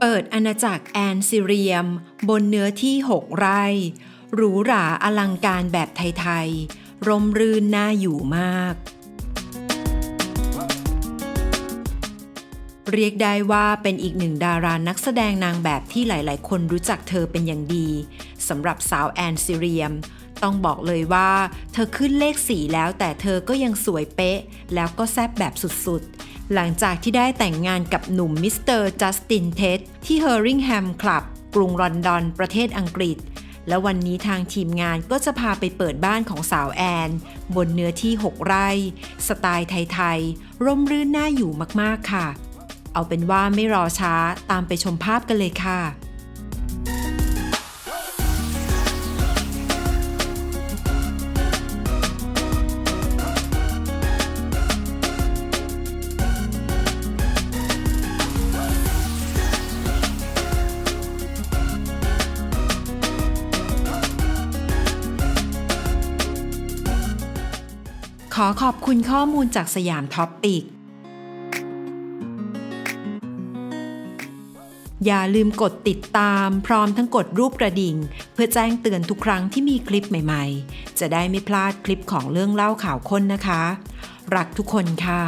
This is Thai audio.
เปิดอาณาจักรแอนซิเรียม บนเนื้อที่ 6 ไร่หรูหราอลังการแบบไทยๆ ร่มรื่นน่าอยู่มาก เรียกได้ว่าเป็นอีกหนึ่งดารานักแสดงนางแบบที่หลายๆ คนรู้จักเธอเป็นอย่างดีสำหรับสาวแอนซิเรียม ต้องบอกเลยว่า เธอขึ้นเลขสีแล้วแต่เธอก็ยังสวยเป๊ะ แล้วก็แซ่บแบบสุดๆ หลังจากที่ได้แต่งงานกับหนุ่มมิสเตอร์จัสตินเท็ดที่เฮอริงแฮมคลับ กรุงลอนดอนประเทศอังกฤษ และวันนี้ทางทีมงานก็จะพาไปเปิดบ้านของสาวแอน บนเนื้อที่ 6 ไร่ สไตล์ไทยๆ ร่มรื่นน่าอยู่มากๆค่ะ เอาเป็นว่าไม่รอช้าตามไปชมภาพกันเลยค่ะ ขอขอบคุณข้อมูลจากสยามท็อปปิก อย่าลืมกดติดตามพร้อมทั้งกดรูปกระดิ่ง เพื่อแจ้งเตือนทุกครั้งที่มีคลิปใหม่ๆ จะได้ไม่พลาดคลิปของเรื่องเล่าข่าวค้นนะคะ รักทุกคนค่ะ